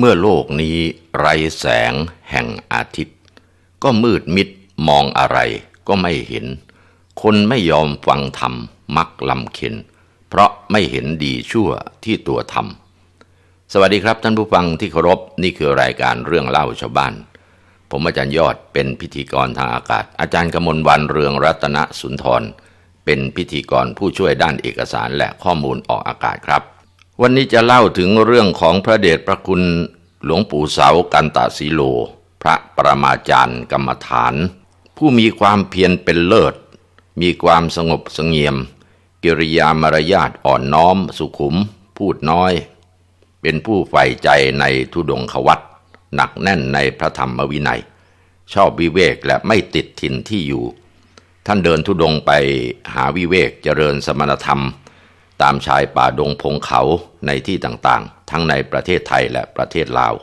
เมื่อโลกนี้ไรแสงแห่งอาทิตย์ ก็มืดมิดมองอะไรก็ไม่เห็น คนไม่ยอมฟังธรรมมักลำเค็น เพราะไม่เห็นดีชั่วที่ตัวทำสวัสดีครับท่านผู้ฟังที่เคารพนี่คือรายการเรื่องเล่าชาวบ้าน ผมอาจารย์ยอดเป็นพิธีกรทางอากาศ อาจารย์กมลวันเรืองรัตนสุนทร เป็นพิธีกรผู้ช่วยด้านเอกสารและข้อมูลออกอากาศครับวันนี้จะเล่าถึงเรื่องของพระเดชพระคุณ หลวงปู่เสากันตาสีโล พระประมาจารย์กรรมฐาน ผู้มีความเพียรเป็นเลิศ มีความสงบสงเงียม กิริยามารยาทอ่อนน้อมสุขุม พูดน้อย เป็นผู้ใฝ่ใจในทุดงควัตหนักแน่นในพระธรรมวินัย ชอบวิเวกและไม่ติดถิ่นที่อยู่ ท่านเดินทุดงไปหาวิเวกเจริญสมณธรรม ตามชายป่าดงพงเขาในที่ต่างๆ ทั้งในประเทศไทยและประเทศลาว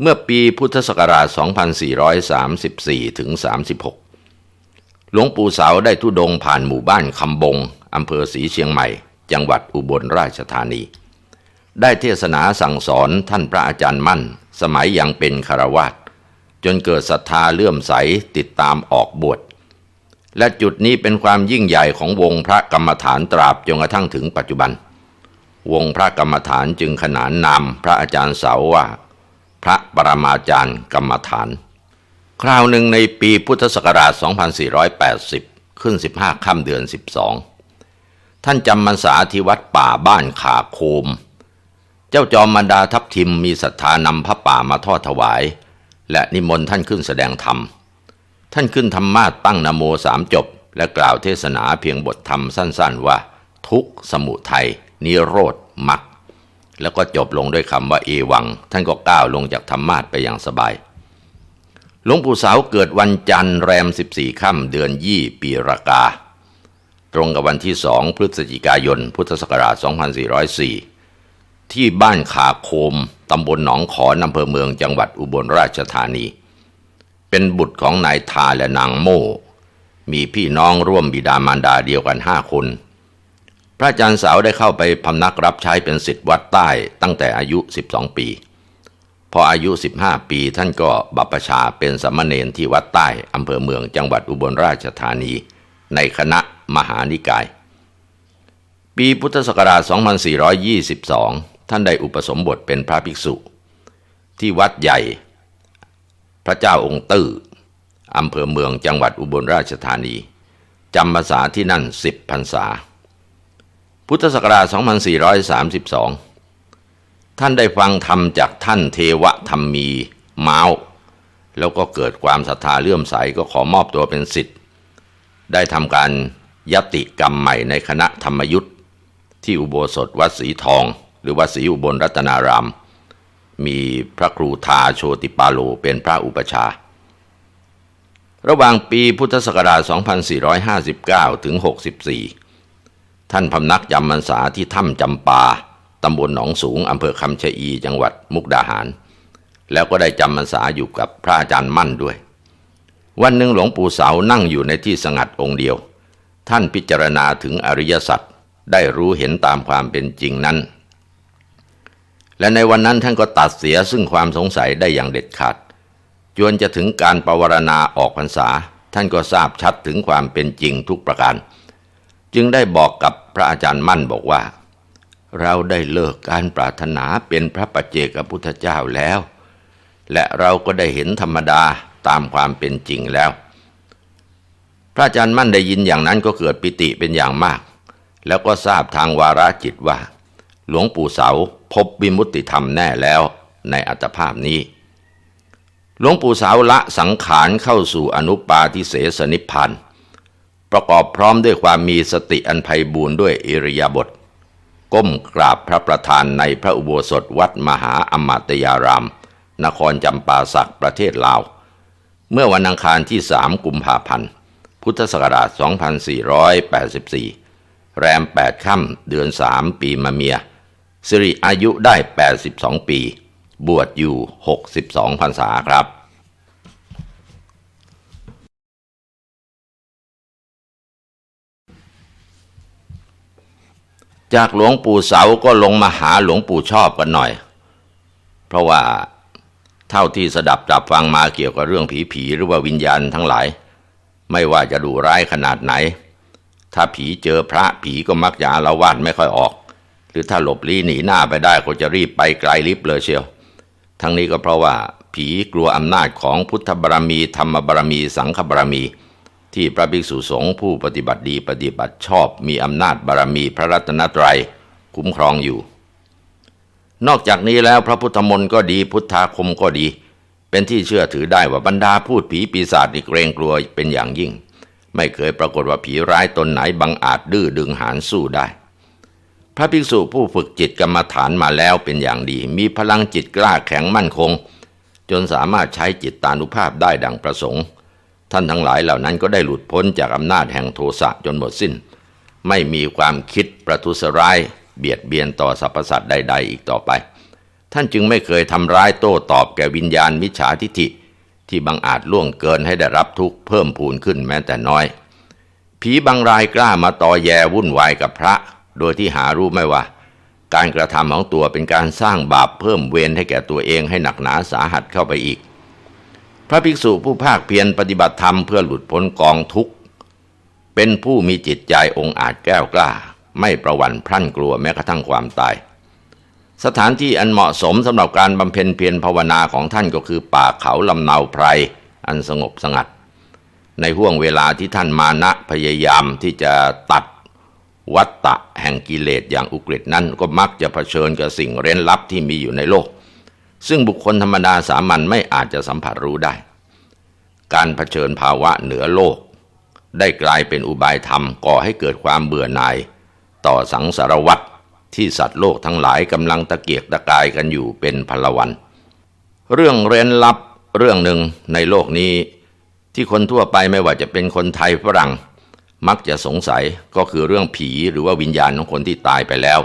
เมื่อปีพุทธศักราช 2434 ถึง 36 หลวงปู่เสาได้ทุดงผ่านหมู่บ้านคำบงอำเภอศรีเชียงใหม่ จังหวัดอุบลราชธานี ได้เทศนาสั่งสอนท่านพระอาจารย์มั่น สมัยยังเป็นคารวาสจนเกิดศรัทธาเลื่อมใสติดตามออกบวช และจุดนี้เป็นความยิ่งใหญ่ของวงพระกรรมฐานตราบจนกระทั่งถึงปัจจุบัน วงพระกรรมฐานจึงขนานนามพระอาจารย์เสาว่า พระปรมาจารย์กรรมฐาน คราวหนึ่งในปีพุทธศักราช 2480 ขึ้น 15ค่ำเดือน 12 ท่านจำพรรษาที่วัดป่าบ้านขาโคม เจ้าจอมมารดาทัพทิมมีศรัทธานำพระป่ามาทอดถวาย และนิมนต์ท่านขึ้นแสดงธรรม ท่านขึ้นธรรมาตั้งนโมสามจบ และกล่าวเทศนาเพียงบทธรรมสั้นๆว่า ทุกสมุทัยนิโรธมรรคแล้วก็จบลงด้วยคำว่าเอวัง ท่านก็ก้าวลงจากธรรมาสไปอย่างสบายหลวงปู่สาวเกิดวันจันทร์แรม 14 ค่ำเดือนยี่ปีรากา ตรงกับวันที่สองพฤศจิกายน พุทธศักราช 2404 ที่บ้านขาโคมตำบลหนองขอนอำเภอเมืองจังหวัดอุบลราชธานี เป็นบุตรของนายทาและนางโม่มีพี่น้องร่วมบิดามารดาเดียวกันห้าคน พระอาจารย์สาวได้เข้าไปพำนักรับใช้เป็นศิษย์วัดใต้ตั้งแต่อายุ 12 ปี พออายุ 15 ปีท่านก็บัพชาเป็นสามเณรที่วัดใต้อำเภอเมืองจังหวัดอุบลราชธานี ในคณะมหานิกาย ปีพุทธศักราช 2422 ท่านได้อุปสมบทเป็นพระภิกษุ ที่วัดใหญ่ พระเจ้าองค์ตื้ออำเภอเมืองจังหวัดอุบลราชธานีจำพรรษาที่นั่น10พรรษา พุทธศักราช 2432 ท่านได้ฟังธรรมจากท่านเทวธรรมีเมาแล้วก็เกิดความศรัทธาเลื่อมใสก็ขอมอบตัวเป็นสิทธิ์ ได้ทำการยติกรรมใหม่ในคณะธรรมยุทธ์ที่อุโบสถวัดศรีทอง หรือวัดศรีอุบลรัตนาราม มีพระครูทาโชติปาโลเป็นพระอุปชา ระหว่างปีพุทธศักราช 2459 ถึง 64 ท่านพำนักจำพรรษาที่ถ้ำจำปาตำบลหนองสูงอำเภอคำชะอีจังหวัดมุกดาหาร แล้วก็ได้จำพรรษาอยู่กับพระอาจารย์มั่นด้วย วันหนึ่งหลวงปู่เสานั่งอยู่ในที่สงัดองค์เดียว ท่านพิจารณาถึงอริยสัจได้รู้เห็นตามความเป็นจริงนั้น และในวันนั้นท่านก็ตัดเสียซึ่งความสงสัยได้อย่างเด็ดขาด จวนจะถึงการปรวรณาออกพรรษา ท่านก็ทราบชัดถึงความเป็นจริงทุกประการ จึงได้บอกกับพระอาจารย์มั่นบอกว่า เราได้เลิกการปรารถนาเป็นพระปัจเจกพุทธเจ้าแล้ว และเราก็ได้เห็นธรรมดาตามความเป็นจริงแล้ว พระอาจารย์มั่นได้ยินอย่างนั้นก็เกิดปิติเป็นอย่างมาก แล้วก็ทราบทางวาระจิตว่า หลวงปู่เสา พบวิมุตติธรรมแน่แล้วในอัตภาพนี้ หลวงปู่สาวละสังขารเข้าสู่อนุปาทิเสสนิพพานประกอบพร้อมด้วยความมีสติอันไพบูรณ์ด้วยอิริยาบถก้มกราบพระประธานในพระอุโบสถวัดมหาอมาตยาราม นครจำปาสักประเทศลาว เมื่อวันอังคารที่3กุมภาพันธ์ พุทธศักราช 2484 แรม 8 ค่ำเดือน 3 ปีมะเมีย สิริอายุได้ 82 ปี บวชอยู่ 62พรรษาครับจากหลวงปู่เสาก็ลงมาหาหลวงปู่ชอบกันหน่อย เพราะว่าเท่าที่สดับจับฟังมาเกี่ยวกับเรื่องผีผีหรือว่าวิญญาณทั้งหลาย ไม่ว่าจะดูร้ายขนาดไหน ถ้าผีเจอพระผีก็มักจะอาละวาดไม่ค่อยออก รือถ้าหลบลี้หนีหน้าไปได้ก็จะรีบไปไกลลิบเลยเชียว ทั้งนี้ก็เพราะว่าผีกลัวอำนาจของพุทธบารมี ธรรมบารมี สังฆบารมี ที่พระภิกษุสงฆ์ผู้ปฏิบัติดีปฏิบัติชอบมีอำนาจบารมีพระรัตนตรัยคุ้มครองอยู่ นอกจากนี้แล้วพระพุทธมนต์ก็ดีพุทธาคมก็ดี เป็นที่เชื่อถือได้ว่าบรรดาพูดผีปีศาจนี่เกรงกลัวเป็นอย่างยิ่ง ไม่เคยปรากฏว่าผีร้ายตนไหนบังอาจดื้อดึงหานสู้ได้ พระภิกษุผู้ฝึกจิตกรรมฐานมาแล้วเป็นอย่างดี มีพลังจิตกล้าแข็งมั่นคง จนสามารถใช้จิตตานุภาพได้ดังประสงค์ ท่านทั้งหลายเหล่านั้นก็ได้หลุดพ้นจากอำนาจแห่งโทสะจนหมดสิ้น ไม่มีความคิดประทุษร้าย เบียดเบียนต่อสรรพสัตว์ใด ๆ อีกต่อไป ท่านจึงไม่เคยทำร้ายโต้ตอบแก่วิญญาณมิจฉาทิฐิ ที่บังอาจล่วงเกินให้ได้รับทุกข์เพิ่มพูนขึ้นแม้แต่น้อย ผีบางรายกล้ามาต่อแยวุ่นวายกับพระ โดยที่หารู้ไม่ว่า การกระทำของตัวเป็นการสร้างบาปเพิ่มเวรให้แก่ตัวเองให้หนักหนาสาหัสเข้าไปอีก พระภิกษุผู้ภาคเพียรปฏิบัติธรรมเพื่อหลุดพ้นกองทุกข์ เป็นผู้มีจิตใจองอาจแก้วกล้า ไม่ประวัติพรั่นกลัวแม้กระทั่งความตาย สถานที่อันเหมาะสมสำหรับการบำเพ็ญเพียรภาวนาของท่านก็คือป่าเขาลำเนาไพรอันสงบสงัดในห่วงเวลาที่ท่านมานะพยายามที่จะตัด วัตตะแห่งกิเลสอย่างอุกฤษนั้นก็มักจะเผชิญกับสิ่งเร้นลับที่มีอยู่ในโลก ซึ่งบุคคลธรรมดาสามัญไม่อาจจะสัมผัสรู้ได้ การเผชิญภาวะเหนือโลก ได้กลายเป็นอุบายธรรมก่อให้เกิดความเบื่อหน่าย ต่อสังสารวัตรที่สัตว์โลกทั้งหลายกำลังตะเกียกตะกายกันอยู่เป็นพลวัน เรื่องเร้นลับเรื่องหนึ่งในโลกนี้ ที่คนทั่วไปไม่ว่าจะเป็นคนไทยฝรั่ง มักจะสงสัยก็คือเรื่องผีหรือว่าวิญญาณของคนที่ตายไปแล้ว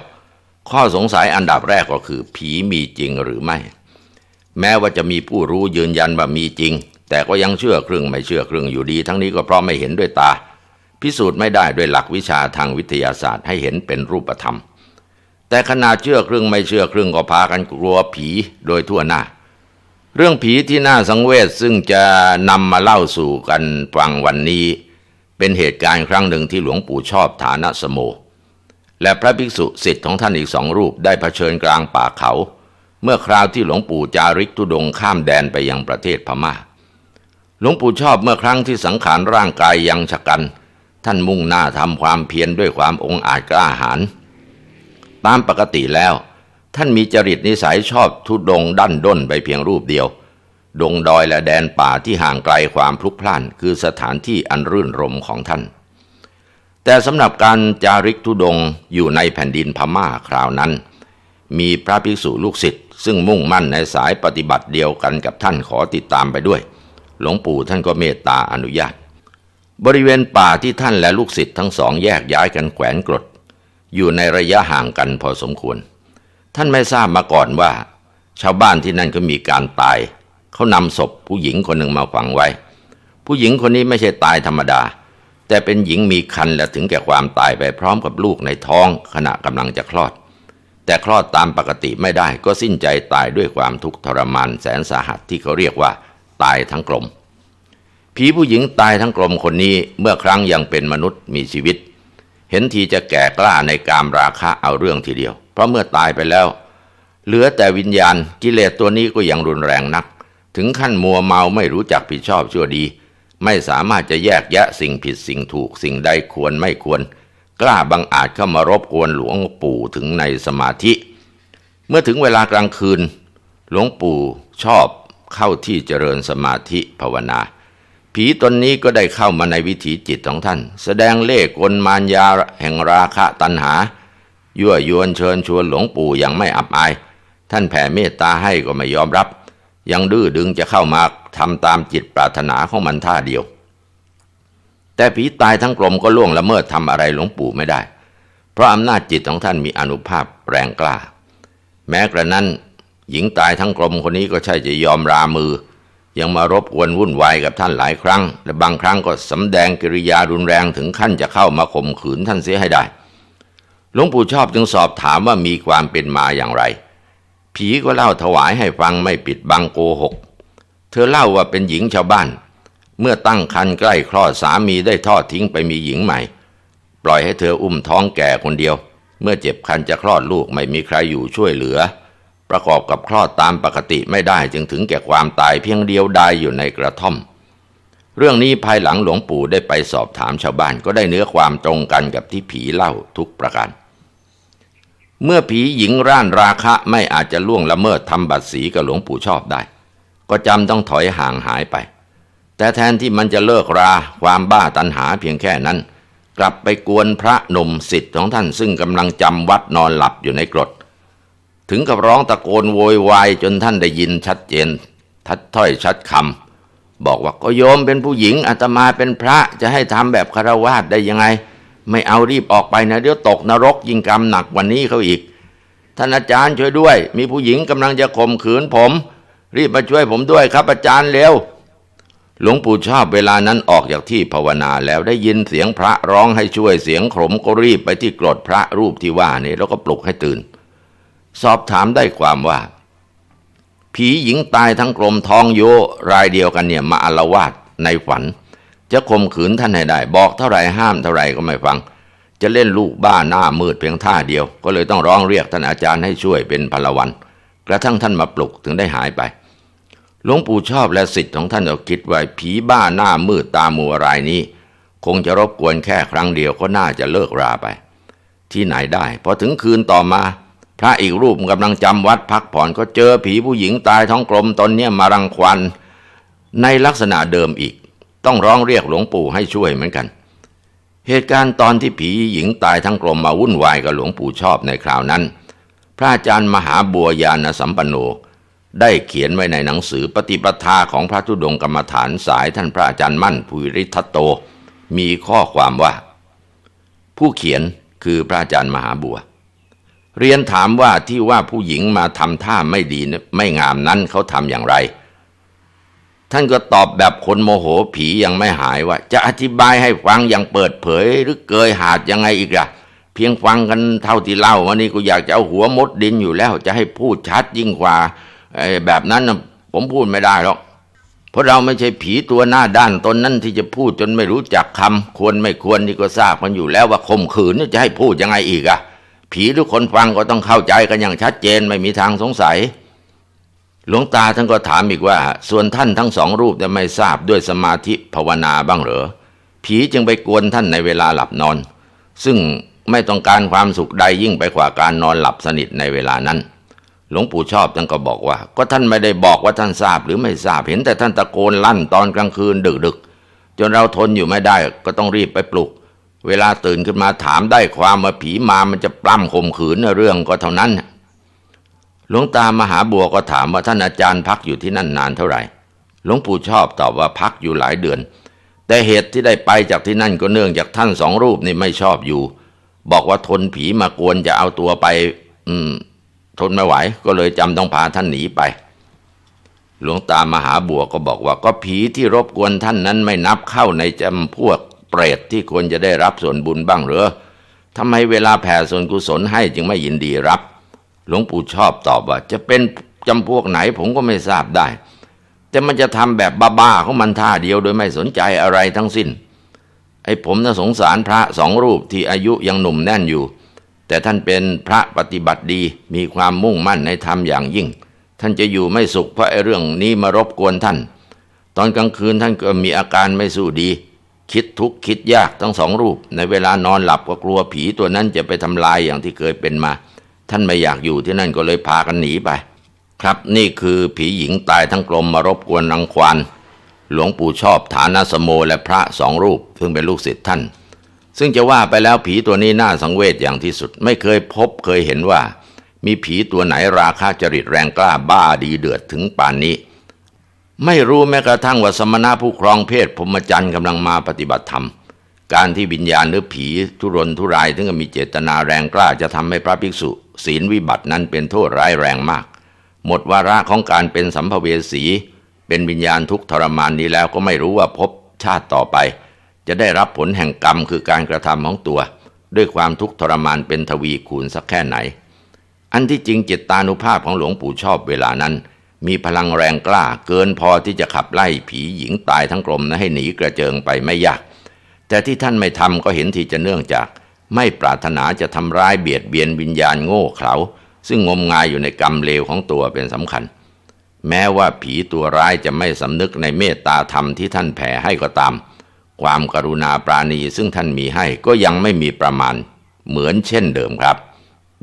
ข้อสงสัยอันดับแรกก็คือ ผีมีจริงหรือไม่ แม้ว่าจะมีผู้รู้ยืนยันว่ามีจริง แต่ก็ยังเชื่อครึ่งไม่เชื่อครึ่งอยู่ดี ทั้งนี้ก็เพราะไม่เห็นด้วยตา พิสูจน์ไม่ได้ด้วยหลักวิชาทางวิทยาศาสตร์ให้เห็นเป็นรูปธรรม แต่ขนาดเชื่อครึ่งไม่เชื่อครึ่งก็พากันกลัวผีโดยทั่วหน้าเรื่องผีที่น่าสังเวชซึ่งจะนำมาเล่าสู่กันฟังวันนี้ เป็นเหตุการณ์ครั้งหนึ่งที่หลวงปู่ชอบฐานะสโม และพระภิกษุสิทธิ์ของท่านอีกสองรูปได้เผชิญกลางป่าเขา เมื่อคราวที่หลวงปู่จาริกทุดงข้ามแดนไปยังประเทศพม่า หลวงปู่ชอบเมื่อครั้งที่สังขารร่างกายยังชะกัน ท่านมุ่งหน้าทำความเพียรด้วยความองอาจกล้าหาญตามปกติแล้ว ท่านมีจริตนิสัยชอบทุดงดั้นด้นไปเพียงรูปเดียว ดงดอยและแดนป่าที่ห่างไกลความพลุกพล่านคือสถานที่อันรื่นรมของท่าน แต่สำหรับการจาริกทุดงอยู่ในแผ่นดินพม่าคราวนั้น มีพระภิกษุลูกศิษย์ซึ่งมุ่งมั่นในสายปฏิบัติเดียวกันกับท่านขอติดตามไปด้วย หลวงปู่ท่านก็เมตตาอนุญาต บริเวณป่าที่ท่านและลูกศิษย์ทั้งสองแยกย้ายกันแขวนกรด อยู่ในระยะห่างกันพอสมควร ท่านไม่ทราบมาก่อนว่า ชาวบ้านที่นั่นก็มีการตาย เขานำศพผู้หญิงคนหนึ่งมาฝังไว้ ผู้หญิงคนนี้ไม่ใช่ตายธรรมดา แต่เป็นหญิงมีคันและถึงแก่ความตายไปพร้อมกับลูกในท้องขณะกำลังจะคลอด แต่คลอดตามปกติไม่ได้ก็สิ้นใจตายด้วยความทุกข์ทรมานแสนสาหัสที่เขาเรียกว่า ตายทั้งกลมผีผู้หญิงตายทั้งกลมคนนี้เมื่อครั้งยังเป็นมนุษย์มีชีวิต เห็นทีจะแก่กล้าในกามราคะเอาเรื่องทีเดียว เพราะเมื่อตายไปแล้ว เหลือแต่วิญญาณกิเลสตัวนี้ก็ยังรุนแรงนัก ถึงขั้นมัวเมาไม่รู้จักผิดชอบชั่วดี ไม่สามารถจะแยกแยะสิ่งผิดสิ่งถูกสิ่งใดควรไม่ควร กล้าบังอาจเข้ามารบกวนหลวงปู่ถึงในสมาธิ เมื่อถึงเวลากลางคืน หลวงปู่ชอบเข้าที่เจริญสมาธิภาวนา ผีตนนี้ก็ได้เข้ามาในวิถีจิตของท่าน แสดงเล่กลมารยาแห่งราคะตัณหา ยั่วยวนเชิญชวนหลวงปู่อย่างไม่อับอาย ท่านแผ่เมตตาให้ก็ไม่ยอมรับ ยังดื้อดึงจะเข้ามาทำตามจิตปรารถนาของมันท่าเดียว แต่ผีตายทั้งกลมก็ล่วงละเมิดทำอะไรหลวงปู่ไม่ได้ เพราะอำนาจจิตของท่านมีอนุภาพแรงกล้า แม้กระนั้น หญิงตายทั้งกลมคนนี้ก็ใช่จะยอมรามือ ยังมารบกวนวุ่นวายกับท่านหลายครั้ง และบางครั้งก็สำแดงกิริยารุนแรงถึงขั้นจะเข้ามาข่มขืนท่านเสียให้ได้หลวงปู่ชอบจึงสอบถามว่ามีความเป็นมาอย่างไร ผีก็เล่าถวายให้ฟังไม่ปิดบังโกหก เธอเล่าว่าเป็นหญิงชาวบ้าน เมื่อตั้งครรภ์ใกล้คลอดสามีได้ทอดทิ้งไปมีหญิงใหม่ ปล่อยให้เธออุ้มท้องแก่คนเดียว เมื่อเจ็บคันจะคลอดลูกไม่มีใครอยู่ช่วยเหลือ ประกอบกับคลอดตามปกติไม่ได้จึงถึงแก่ความตายเพียงเดียวดายอยู่ในกระท่อม เรื่องนี้ภายหลังหลวงปู่ได้ไปสอบถามชาวบ้านก็ได้เนื้อความตรงกันกับที่ผีเล่าทุกประการ เมื่อผีหญิงร่านราคะไม่อาจจะล่วงละเมิดทำบัตรสีกับหลวงปู่ชอบได้ ก็จำต้องถอยห่างหายไป แต่แทนที่มันจะเลิกราความบ้าตันหาเพียงแค่นั้น กลับไปกวนพระหนุ่มสิทธิ์ของท่านซึ่งกำลังจำวัดนอนหลับอยู่ในกรด ถึงกับร้องตะโกนโวยวายจนท่านได้ยินชัดเจน ทัดถ้อยชัดคำบอกว่าก็โยมเป็นผู้หญิงอาตมาเป็นพระจะให้ทำแบบคารวาสได้ยังไง ไม่เอารีบออกไปนะเดี๋ยวตกนรกยิงกรรมหนักกวันนี้เขาอีก ท่านอาจารย์ช่วยด้วย มีผู้หญิงกำลังจะข่มขืนผม รีบมาช่วยผมด้วยครับอาจารย์เร็วหลวงปู่ชอบเวลานั้นออกจากที่ภาวนาแล้วได้ยินเสียงพระร้องให้ช่วยเสียงขมก็รีบไปที่กรดพระรูปที่ว่านี่แล้วก็ปลุกให้ตื่น สอบถามได้ความว่า ผีหญิงตายทั้งกลมทองโยรายเดียวกันเนี่ยมาอาละวาดในฝัน จะข่มขืนท่านให้ได้ บอกเท่าไหร่ห้ามเท่าไหร่ก็ไม่ฟัง จะเล่นลูกบ้าหน้ามืดเพียงท่าเดียว ก็เลยต้องร้องเรียกท่านอาจารย์ให้ช่วยเป็นพลวัน กระทั่งท่านมาปลุกถึงได้หายไปหลวงปู่ชอบและสิทธิ์ของท่านก็คิดว่าผีบ้าหน้ามืดตามัวรายนี้ คงจะรบกวนแค่ครั้งเดียวก็น่าจะเลิกราไป ที่ไหนได้พอถึงคืนต่อมา พระอีกรูปกำลังจำวัดพักผ่อนก็เจอผีผู้หญิงตายท้องกลมตนเนี้ยมารังควันในลักษณะเดิมอีก ต้องร้องเรียกหลวงปู่ให้ช่วยเหมือนกัน เหตุการณ์ตอนที่ผีหญิงตายทั้งกลมมาวุ่นวายกับหลวงปู่ชอบในคราวนั้น พระอาจารย์มหาบัวยานสัมปันโน ได้เขียนไว้ในหนังสือปฏิปทาของพระธุดงกรรมฐานสายท่านพระอาจารย์มั่นภูริทัตโต มีข้อความว่า ผู้เขียนคือพระอาจารย์มหาบัว เรียนถามว่าที่ว่าผู้หญิงมาทำท่าไม่ดีไม่งามนั้นเขาทำอย่างไร ท่านก็ตอบแบบคนโมโหผียังไม่หายว่า จะอธิบายให้ฟังอย่างเปิดเผย หรือเกยหาดยังไงอีกล่ะ เพียงฟังกันเท่าที่เล่าวันนี้กูอยากจะเอาหัวมดดินอยู่แล้ว จะให้พูดชัดยิ่งกว่าไอ้แบบนั้นนะผมพูดไม่ได้หรอกเพราะเราไม่ใช่ผีตัวหน้าด้านตนนั้นที่จะพูดจนไม่รู้จักคำควรไม่ควรนี่ก็ทราบกันอยู่แล้วว่าข่มขืนจะให้พูดยังไงอีกอะผีทุกคนฟังก็ต้องเข้าใจกันอย่างชัดเจนไม่มีทางสงสัย หลวงตาท่านก็ถามอีกว่า ส่วนท่านทั้งสองรูปจะไม่ทราบด้วยสมาธิภาวนาบ้างเหรอ ผีจึงไปกวนท่านในเวลาหลับนอน ซึ่งไม่ต้องการความสุขใดยิ่งไปกว่าการนอนหลับสนิทในเวลานั้น หลวงปู่ชอบท่านก็บอกว่า ก็ท่านไม่ได้บอกว่าท่านทราบหรือไม่ทราบเห็นแต่ท่านตะโกนลั่นตอนกลางคืนดึกๆ จนเราทนอยู่ไม่ได้ก็ต้องรีบไปปลุก เวลาตื่นขึ้นมาถามได้ความว่าผีมามันจะปล้ำข่มขืนเรื่องก็เท่านั้น หลวงตามหาบัวก็ถามว่าท่านอาจารย์พักอยู่ที่นั่นนานเท่าไหร่ หลวงปู่ชอบตอบว่าพักอยู่หลายเดือน แต่เหตุที่ได้ไปจากที่นั่นก็เนื่องจากท่านสองรูปนี่ไม่ชอบอยู่ บอกว่าทนผีมากวนจะเอาตัวไป อืม ทนไม่ไหว ก็เลยจำต้องพาท่านหนีไป หลวงตามหาบัวก็บอกว่าก็ผีที่รบกวนท่านนั้นไม่นับเข้าในจำพวกเปรตที่ควรจะได้รับส่วนบุญบ้างหรือทำไมเวลาแผ่ส่วนกุศลให้จึงไม่ยินดีรับ หลวงปู่ชอบตอบว่า จะเป็นจำพวกไหนผมก็ไม่ทราบได้ แต่มันจะทำแบบบ้าๆของมันท่าเดียวโดยไม่สนใจอะไรทั้งสิ้น ไอ้ผมน่ะสงสารพระสองรูปที่อายุยังหนุ่มแน่นอยู่ แต่ท่านเป็นพระปฏิบัติดีมีความมุ่งมั่นในธรรมอย่างยิ่ง ท่านจะอยู่ไม่สุขเพราะไอ้เรื่องนี้มารบกวนท่าน ตอนกลางคืนท่านก็มีอาการไม่สู้ดี คิดทุกข์คิดยากทั้งสองรูป ในเวลานอนหลับก็กลัวผีตัวนั้นจะไปทำลายอย่างที่เคยเป็นมา ท่านไม่อยากอยู่ที่นั่นก็เลยพากันหนีไป ครับนี่คือผีหญิงตายทั้งกลมมารบกวนรังควานหลวงปู่ชอบฐานาสโมและพระสองรูป ซึ่งเป็นลูกศิษย์ท่าน ซึ่งจะว่าไปแล้วผีตัวนี้น่าสังเวชอย่างที่สุด ไม่เคยพบเคยเห็นว่า มีผีตัวไหนราคาจริตแรงกล้าบ้าดีเดือดถึงป่านนี้ ไม่รู้แม้กระทั่งว่าสมณะผู้ครองเพศพรหมจรรย์กำลังมาปฏิบัติธรรม การที่วิญญาณหรือผีทุรนทุรายถึงกับมีเจตนาแรงกล้าจะทำให้พระภิกษุ ศีลวิบัตินั้นเป็นโทษร้ายแรงมาก หมดวาระของการเป็นสัมภเวสี เป็นวิญญาณทุกทรมานนี้แล้วก็ไม่รู้ว่าพบชาติต่อไป จะได้รับผลแห่งกรรมคือการกระทำของตัว ด้วยความทุกข์ทรมานเป็นทวีคูณสักแค่ไหน อันที่จริงจิตตานุภาพของหลวงปู่ชอบเวลานั้น มีพลังแรงกล้าเกินพอที่จะขับไล่ผีหญิงตายทั้งกลมนะให้หนีกระเจิงไปไม่ยาก แต่ที่ท่านไม่ทำก็เห็นที่จะเนื่องจาก ไม่ปรารถนาจะทำร้ายเบียดเบียนวิญญาณโง่เขลาซึ่งงมงายอยู่ในกรรมเลวของตัวเป็นสำคัญ แม้ว่าผีตัวร้ายจะไม่สำนึกในเมตตาธรรมที่ท่านแผ่ให้ก็ตาม ความกรุณาปราณีซึ่งท่านมีให้ก็ยังไม่มีประมาณ เหมือนเช่นเดิมครับ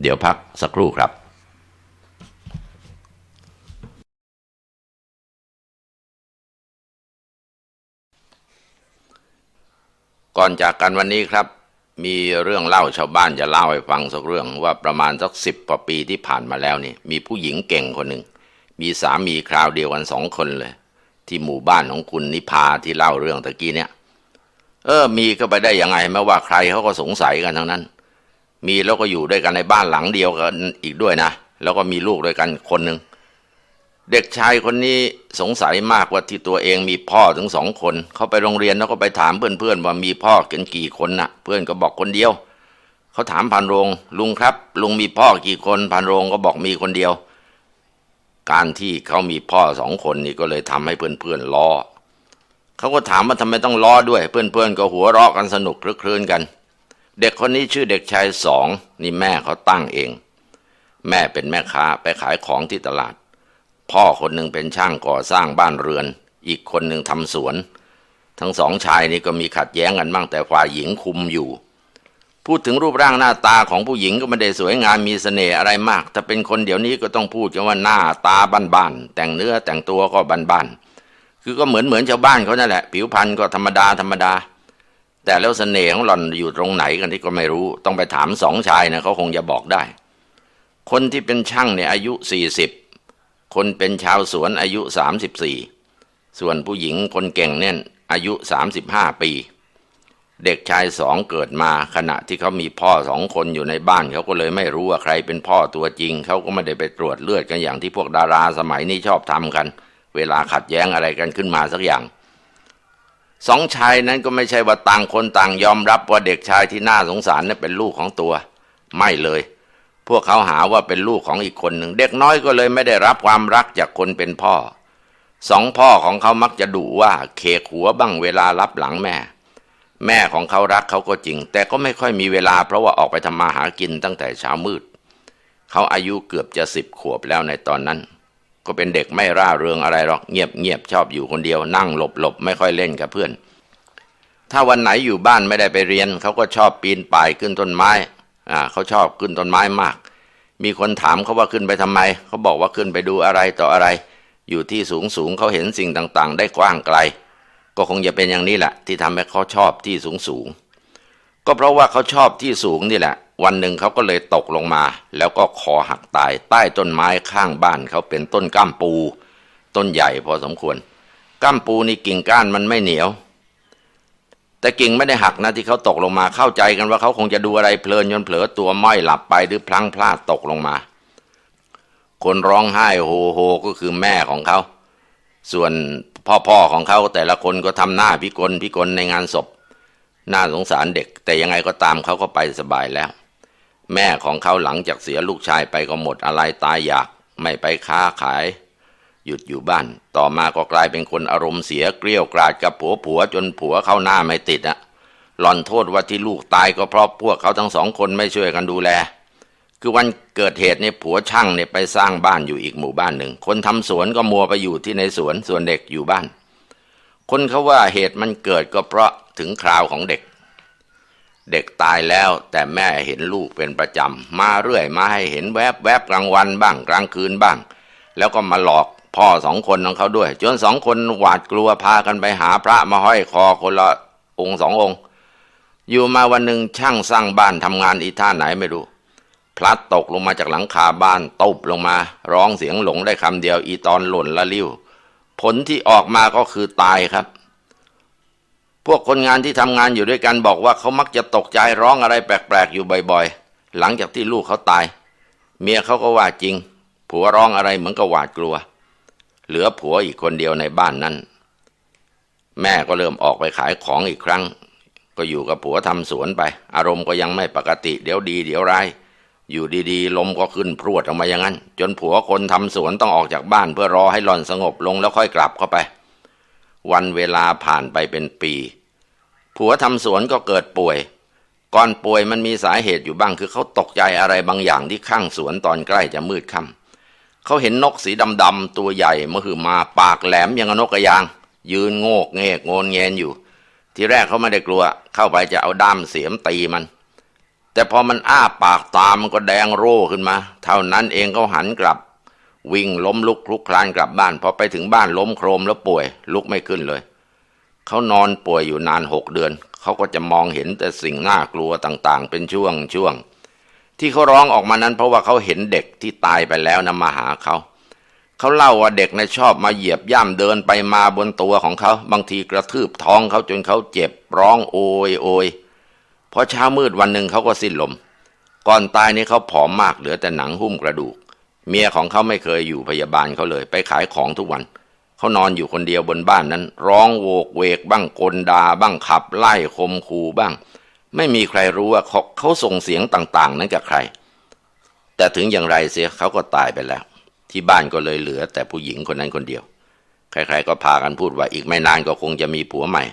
เดี๋ยวพักสักครู่ครับ ก่อนจากกันวันนี้ครับ มีเรื่องเล่าชาวบ้านจะเล่าให้ฟังสักเรื่องว่าประมาณสักสิบกว่าปีที่ผ่านมาแล้วนี่ มีผู้หญิงเก่งคนหนึ่งมีสามีคราวเดียวกันสองคนเลย ที่หมู่บ้านของคุณนิพาที่เล่าเรื่องตะกี้เนี่ย เออ มีก็ไปได้ยังไงไม่ว่าใครเขาก็สงสัยกันทั้งนั้น มีแล้วก็อยู่ด้วยกันในบ้านหลังเดียวกันอีกด้วยนะแล้วก็มีลูกด้วยกันคนหนึ่ง เด็กชายคนนี้สงสัยมากว่าที่ตัวเองมีพ่อถึงสองคน เขาไปโรงเรียนแล้วก็ไปถามเพื่อนๆว่ามีพ่อกันกี่คนน่ะ เพื่อนก็บอกคนเดียว เขาถามพันโรง ลุงครับ ลุงมีพ่อกี่คนพันโรงก็บอกมีคนเดียว การที่เขามีพ่อสองคนนี่ก็เลยทำให้เพื่อนๆล้อเขาก็ถามว่าทำไมต้องล้อด้วย เพื่อนๆก็หัวเราะกันสนุกคลึกครื้นกัน เด็กคนนี้ชื่อเด็กชายสองนี่แม่เขาตั้งเอง แม่เป็นแม่ค้าไปขายของที่ตลาด พ่อคนหนึ่งเป็นช่างก่อสร้างบ้านเรือน อีกคนหนึ่งทำสวน ทั้งสองชายนี่ก็มีขัดแย้งกันบ้างแต่ฝ่ายหญิงคุมอยู่ พูดถึงรูปร่างหน้าตาของผู้หญิงก็ไม่ได้สวยงามมีเสน่ห์อะไรมาก ถ้าเป็นคนเดี๋ยวนี้ก็ต้องพูดกันว่าหน้าตาบ้านๆแต่งเนื้อแต่งตัวก็บ้านๆคือก็เหมือนเหมือนชาวบ้านเขานั่นแหละ ผิวพรรณก็ธรรมดาธรรมดาแต่แล้วเสน่ห์ของหล่อนอยู่ตรงไหนกันที่ก็ไม่รู้ ต้องไปถามสองชายนะเขาคงจะบอกได้ คนที่เป็นช่างเนี่ยอายุสี่สิบ คนเป็นชาวสวนอายุสามสิบสี่ส่วนผู้หญิงคนเก่งเนี่ยอายุสามสิบห้าปี เด็กชายสองเกิดมาขณะที่เขามีพ่อสองคนอยู่ในบ้านเขาก็เลยไม่รู้ว่าใครเป็นพ่อตัวจริง เขาก็ไม่ได้ไปตรวจเลือดกันอย่างที่พวกดาราสมัยนี้ชอบทำกัน เวลาขัดแย้งอะไรกันขึ้นมาสักอย่างสองชายนั้นก็ไม่ใช่ว่าต่างคนต่างยอมรับว่าเด็กชายที่น่าสงสารนั้นเป็นลูกของตัว ไม่เลย พวกเขาหาว่าเป็นลูกของอีกคนหนึ่ง เด็กน้อยก็เลยไม่ได้รับความรักจากคนเป็นพ่อ สองพ่อของเขามักจะดุว่าเคกหัวบ้างเวลารับหลังแม่ แม่ของเขารักเขาก็จริง แต่ก็ไม่ค่อยมีเวลาเพราะว่าออกไปทำมาหากินตั้งแต่เช้ามืด เขาอายุเกือบจะสิบขวบแล้วในตอนนั้น ก็เป็นเด็กไม่ร่าเริงอะไรหรอกเงียบเงียบชอบอยู่คนเดียวนั่งหลบหลบไม่ค่อยเล่นกับเพื่อน ถ้าวันไหนอยู่บ้านไม่ได้ไปเรียนเขาก็ชอบปีนป่ายขึ้นต้นไม้ อ่าเขาชอบขึ้นต้นไม้มาก มีคนถามเขาว่าขึ้นไปทำไม เขาบอกว่าขึ้นไปดูอะไรต่ออะไร อยู่ที่สูงสูงเขาเห็นสิ่งต่างๆ ได้กว้างไกล ก็คงจะเป็นอย่างนี้แหละที่ทำให้เขาชอบที่สูงสูงก็เพราะว่าเขาชอบที่สูงนี่แหละ วันหนึ่งเขาก็เลยตกลงมา แล้วก็คอหักตายใต้ต้นไม้ข้างบ้านเขาเป็นต้นก้ามปู ต้นใหญ่พอสมควรก้ามปูนี่กิ่งก้านมันไม่เหนียว แต่กิ่งไม่ได้หักนะที่เขาตกลงมาเข้าใจกันว่าเขาคงจะดูอะไรเพลินจนเผลอตัวม้อยหลับไปหรือพลั้งพลาดตกลงมา คนร้องไห้โฮโฮก็คือแม่ของเขา ส่วนพ่อพ่อของเขาแต่ละคนก็ทำหน้าพิกลพิกลในงานศพน่าสงสารเด็ก แต่ยังไงก็ตามเขาก็ไปสบายแล้ว แม่ของเขาหลังจากเสียลูกชายไปก็หมดอะไรตายอยาก ไม่ไปค้าขาย หยุดอยู่บ้าน ต่อมาก็กลายเป็นคนอารมณ์เสียเกลี้ยวกราดกับผัวผัวจนผัวเข้าหน้าไม่ติดอะหล่อนโทษว่าที่ลูกตายก็เพราะพวกเขาทั้งสองคนไม่ช่วยกันดูแล คือวันเกิดเหตุเนี่ยผัวช่างเนี่ยไปสร้างบ้านอยู่อีกหมู่บ้านหนึ่ง คนทำสวนก็มัวไปอยู่ที่ในสวนส่วนเด็กอยู่บ้าน คนเขาว่าเหตุมันเกิดก็เพราะถึงคราวของเด็ก เด็กตายแล้วแต่แม่เห็นลูกเป็นประจำมาเรื่อยมาให้เห็นแวบแวบกลางวันบ้างกลางคืนบ้าง แล้วก็มาหลอก พ่อสองคนของเขาด้วย จนสองคนหวาดกลัวพากันไปหาพระมาห้อยคอคนละองค์สององค์ อยู่มาวันหนึ่งช่างสร้างบ้านทำงานอีท่าไหนไม่รู้ พลัดตกลงมาจากหลังคาบ้านตบลงมา ร้องเสียงหลงได้คำเดียวอีตอนหล่นละลิ้ว ผลที่ออกมาก็คือตายครับพวกคนงานที่ทำงานอยู่ด้วยกันบอกว่าเขามักจะตกใจร้องอะไรแปลกๆอยู่บ่อยๆ หลังจากที่ลูกเขาตาย เมียเขาก็ว่าจริง ผัวร้องอะไรเหมือนกับหวาดกลัว เหลือผัวอีกคนเดียวในบ้านนั้น แม่ก็เริ่มออกไปขายของอีกครั้ง ก็อยู่กับผัวทำสวนไป อารมณ์ก็ยังไม่ปกติเดี๋ยวดีเดี๋ยวร้ายอยู่ดีๆ ลมก็ขึ้นพรวดออกมาอย่างนั้น จนผัวคนทำสวนต้องออกจากบ้านเพื่อรอให้หล่อนสงบลงแล้วค่อยกลับเข้าไป วันเวลาผ่านไปเป็นปี ผัวทำสวนก็เกิดป่วย ก่อนป่วยมันมีสาเหตุอยู่บ้างคือเขาตกใจอะไรบางอย่างที่ข้างสวนตอนใกล้จะมืดค่ำ เขาเห็นนกสีดำๆตัวใหญ่มหึมาปากแหลมอย่างนกกระยาง ยืนโงกเงกโงนเงนอยู่ ทีแรกเขาไม่ได้กลัว เข้าไปจะเอาด้ามเสียมตีมัน แต่พอมันอ้าปากตามันก็แดงโร่ขึ้นมา เท่านั้นเองเขาหันกลับ วิ่งล้มลุกคลุกคลานกลับบ้าน พอไปถึงบ้านล้มโครมแล้วป่วย ลุกไม่ขึ้นเลยเขานอนป่วยอยู่นานหกเดือน เขาก็จะมองเห็นแต่สิ่งน่ากลัวต่างๆ เป็นช่วงช่วง ที่เขาร้องออกมานั้น เพราะว่าเขาเห็นเด็กที่ตายไปแล้วนะมาหาเขา เขาเล่าว่าเด็กนะชอบมาเหยียบย่ำเดินไปมาบนตัวของเขา บางทีกระทืบท้องเขาจนเขาเจ็บร้องโอยโอยพอเช้ามืดวันหนึ่งเขาก็สิ้นลม ก่อนตายนี่เขาผอมมากเหลือแต่หนังหุ้มกระดูก เมียของเขาไม่เคยอยู่พยาบาลเขาเลย ไปขายของทุกวัน เขานอนอยู่คนเดียวบนบ้านนั้น ร้องโวกเวกบ้างกลดาบ้างขับไล่คมคูบ้าง ไม่มีใครรู้ว่าเขาเขาส่งเสียงต่างๆ นั้นกับใคร แต่ถึงอย่างไรเสียเขาก็ตายไปแล้ว ที่บ้านก็เลยเหลือ แต่ผู้หญิงคนนั้นคนเดียว ใครๆก็พากันพูดว่าอีกไม่นานก็คงจะมีผัวใหม่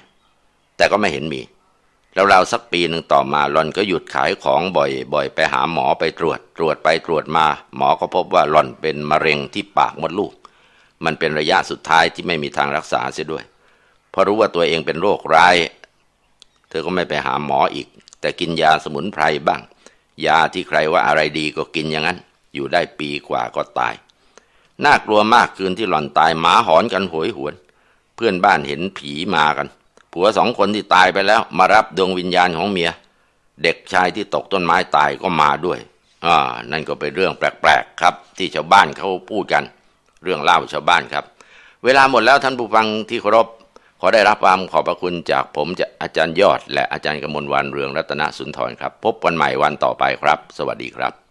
แต่ก็ไม่เห็นมี แล้วเราสักปีหนึ่งต่อมาหลอนก็หยุดขายของบ่อยๆไปหาหมอไปตรวจ ตรวจไปตรวจมา หมอก็พบว่าหล่อนเป็นมะเร็งที่ปากมดลูก มันเป็นระยะสุดท้ายที่ไม่มีทางรักษาเสียด้วยเพราะรู้ว่าตัวเองเป็นโรคร้าย เธอก็ไม่ไปหาหมออีก แต่กินยาสมุนไพรบ้าง ยาที่ใครว่าอะไรดีก็กินอย่างนั้น อยู่ได้ปีกว่าก็ตาย น่ากลัวมากคืนที่หล่อนตายหมาหอนกันโหยหวน เพื่อนบ้านเห็นผีมากัน ผัวสองคนที่ตายไปแล้ว มารับดวงวิญญาณของเมีย เด็กชายที่ตกต้นไม้ตายก็มาด้วยอ่านั่นก็เป็นเรื่องแปลกๆครับ ที่ชาวบ้านเขาพูดกัน เรื่องเล่าชาวบ้านครับ เวลาหมดแล้วท่านผู้ฟังที่เคารพ ขอได้รับความขอบพระคุณจากผมจะอาจารย์ยอด และอาจารย์กมลวันเรืองรัตนสุนทรครับ พบวันใหม่วันต่อไปครับ สวัสดีครับ